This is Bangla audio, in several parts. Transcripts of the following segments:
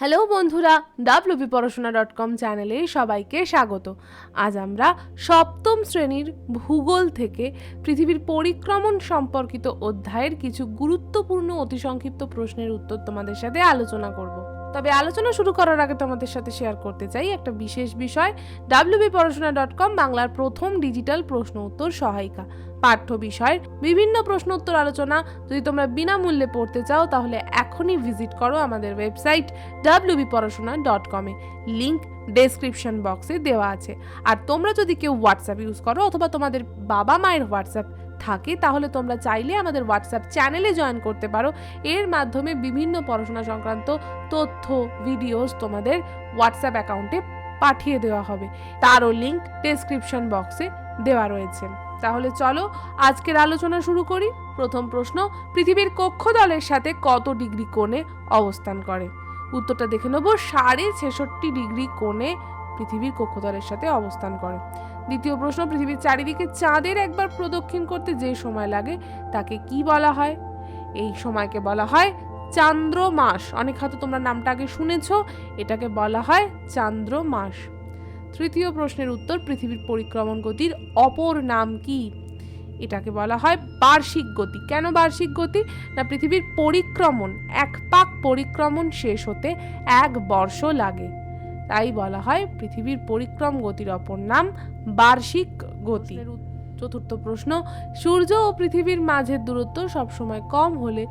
হ্যালো বন্ধুরা ডাব্লিউবি পড়াশোনা ডট কম চ্যানেলে সবাইকে স্বাগত। আজ আমরা সপ্তম শ্রেণির ভূগোল থেকে পৃথিবীর পরিক্রমণ সম্পর্কিত অধ্যায়ের কিছু গুরুত্বপূর্ণ অতি সংক্ষিপ্ত প্রশ্নের উত্তর তোমাদের সাথে আলোচনা করব। তবে আলোচনা শুরু করার আগে তোমাদের সাথে শেয়ার করতে চাই একটা বিশেষ বিষয় ডাব্লিউবি পড়াশোনা ডট কম বাংলার প্রথম ডিজিটাল প্রশ্ন উত্তর সহায়িকা। পাঠ্য বিষয়ের বিভিন্ন প্রশ্ন উত্তর আলোচনা। যদি তোমরা বিনামূল্যে পড়তে চাও, তাহলে এখনই ভিজিট করো আমাদের ওয়েবসাইট ডাব্লিউবি পড়াশোনা ডট কমে লিঙ্ক ডেসক্রিপশন বক্সে দেওয়া আছে। আর তোমরা যদি কেউ হোয়াটসঅ্যাপ ইউজ করো অথবা তোমাদের বাবা মায়ের হোয়াটসঅ্যাপ থাকে, তাহলে তোমরা চাইলে আমাদের হোয়াটসঅ্যাপ চ্যানেলে জয়েন করতে পারো। এর মাধ্যমে বিভিন্ন পড়াশোনা সংক্রান্ত তথ্য, ভিডিওস তোমাদের হোয়াটসঅ্যাপ অ্যাকাউন্টে পাঠিয়ে দেওয়া হবে। তারও লিঙ্ক ডেসক্রিপশন বক্সে। দেওয়া রয়েছে। তাহলে চলো, আজকের আলোচনা শুরু করি। প্রথম প্রশ্ন, পৃথিবীর কক্ষদলের সাথে কত ডিগ্রি কোণে অবস্থান করে? উত্তরটা দেখে নেব, সাড়ে ছেষট্টি ডিগ্রি কোণে পৃথিবীর কক্ষতলের সাথে অবস্থান করে। দ্বিতীয় প্রশ্ন, পৃথিবীর চারিদিকে চাঁদের একবার প্রদক্ষিণ করতে যে সময় লাগে, তাকে কি বলা হয়? এই সময়কে বলা হয় চান্দ্র মাস অনেক হয়তো তোমরা নামটা আগে শুনেছ, এটাকে বলা হয় চান্দ্র মাস তৃতীয় প্রশ্নের উত্তর পৃথিবীর পরিক্রমণ গতির অপর নাম কি? এটাকে বলা হয় বার্ষিক গতি। কেন বার্ষিক গতি? না পৃথিবীর পরিক্রমণ এক পাক পরিক্রমণ শেষ হতে এক বর্ষ লাগে। তাই বলা হয় পৃথিবীর পরিক্রম গতির অপর নাম বার্ষিক গতি। চতুর্থ প্রশ্ন সূর্য ও পৃথিবীর মাঝের দূরত্ব সবসময় কম হলে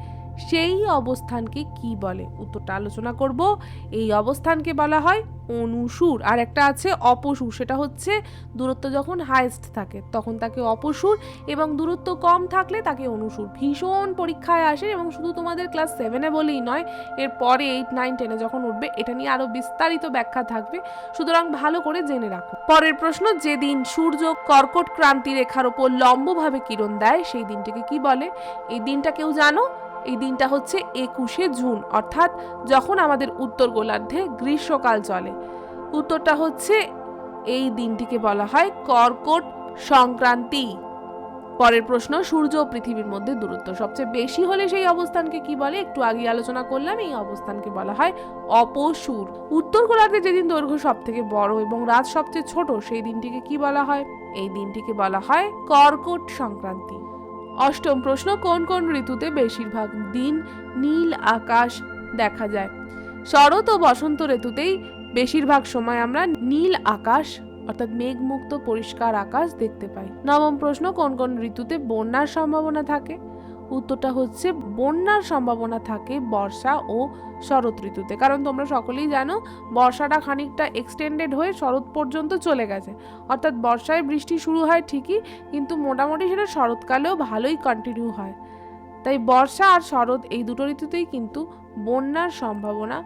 সেই অবস্থানকে কি বলে? উত্তরটা আলোচনা করব। এই অবস্থানকে বলা হয় অনুসুর আর একটা আছে অপসুর, সেটা হচ্ছে দূরত্ব যখন হাইয়েস্ট থাকে, তখন তাকে অপসুর এবং দূরত্ব কম থাকলে তাকে অনুসুর ভীষণ পরীক্ষায় আসে এবং শুধু তোমাদের ক্লাস সেভেনে বলেই নয়, এর পরে এইট নাইন টেনে যখন উঠবে, এটা নিয়ে আরও বিস্তারিত ব্যাখ্যা থাকবে। সুতরাং ভালো করে জেনে রাখো। পরের প্রশ্ন, যেদিন সূর্য কর্কট ক্রান্তি রেখার ওপর লম্বভাবে কিরণ দেয়, সেই দিনটিকে কি বলে? এই দিনটা কেউ জানো? এই দিনটা হচ্ছে একুশে জুন, অর্থাৎ যখন আমাদের উত্তর গোলার্ধে গ্রীষ্মকাল চলে। উত্তরটা হচ্ছে এই দিনটিকে বলা হয় কর্কট সংক্রান্তি। পরের প্রশ্ন, সূর্য ও পৃথিবীর মধ্যে দূরত্ব। সবচেয়ে বেশি হলে সেই অবস্থানকে কি বলে? একটু আগে আলোচনা করলাম, এই অবস্থানকে বলা হয় অপসুর। উত্তর গোলার্ধে যেদিন দৈর্ঘ্য সব থেকে বড় এবং রাত সবচেয়ে ছোট, সেই দিনটিকে কি বলা হয়? এই দিনটিকে বলা হয় কর্কট সংক্রান্তি। অষ্টম প্রশ্ন, কোন কোন ঋতুতে বেশিরভাগ দিন নীল আকাশ দেখা যায়? শরৎ ও বসন্ত ঋতুতেই বেশিরভাগ সময় আমরা নীল আকাশ, অর্থাৎ মেঘমুক্ত পরিষ্কার আকাশ দেখতে পাই। নবম প্রশ্ন, কোন কোন ঋতুতে বন্যার সম্ভাবনা থাকে? উত্তরটা হচ্ছে বন্যার সম্ভাবনা থাকে বর্ষা ও শরৎ ঋতুতে। কারণ তোমরা সকলেই জানো, বর্ষাটা খানিকটা এক্সটেন্ডেড হয়ে শরৎ পর্যন্ত চলে গেছে। অর্থাৎ বর্ষায় বৃষ্টি শুরু হয় ঠিকই, কিন্তু মোটামুটি সেটা শরৎকালেও ভালোই কন্টিনিউ হয়। তাই বর্ষা আর শরৎ এই দুটো ঋতুতেই কিন্তু বন্যার সম্ভাবনা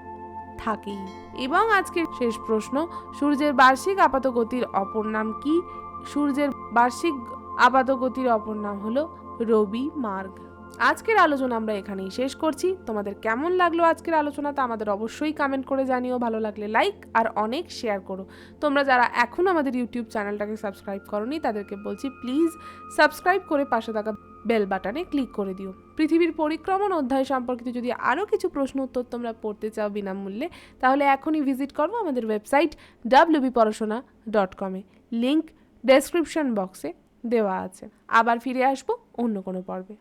থাকেই। এবং আজকের শেষ প্রশ্ন, সূর্যের বার্ষিক আপাত গতির অপর নাম কি? সূর্যের বার্ষিক আপাত গতির অপর নাম হলো রবি মার্গ। আজকের আলোচনা আমরা এখানেই শেষ করছি। তোমাদের কেমন লাগল আজকের আলোচনা তা আমাদের অবশ্যই কমেন্ট করে জানিও। ভালো লাগলে লাইক আর অনেক শেয়ার করো। তোমরা যারা এখনও আমাদের ইউটিউব চ্যানেলটাকে সাবস্ক্রাইব করনি, তাদেরকে বলছি প্লিজ সাবস্ক্রাইব করে পাশে থাকা বেল বাটনে ক্লিক করে দিও। পৃথিবীর পরিক্রমণ অধ্যায় সম্পর্কিত যদি আরও কিছু প্রশ্ন উত্তর তোমরা পড়তে চাও বিনামূল্যে, তাহলে এখনই ভিজিট করো আমাদের ওয়েবসাইট ডাব্লিউবি পড়াশোনা ডট কমে লিঙ্ক ডেসক্রিপশন বক্সে দেওয়া আছে। আবার ফিরে আসব অন্য কোনো পর্বে।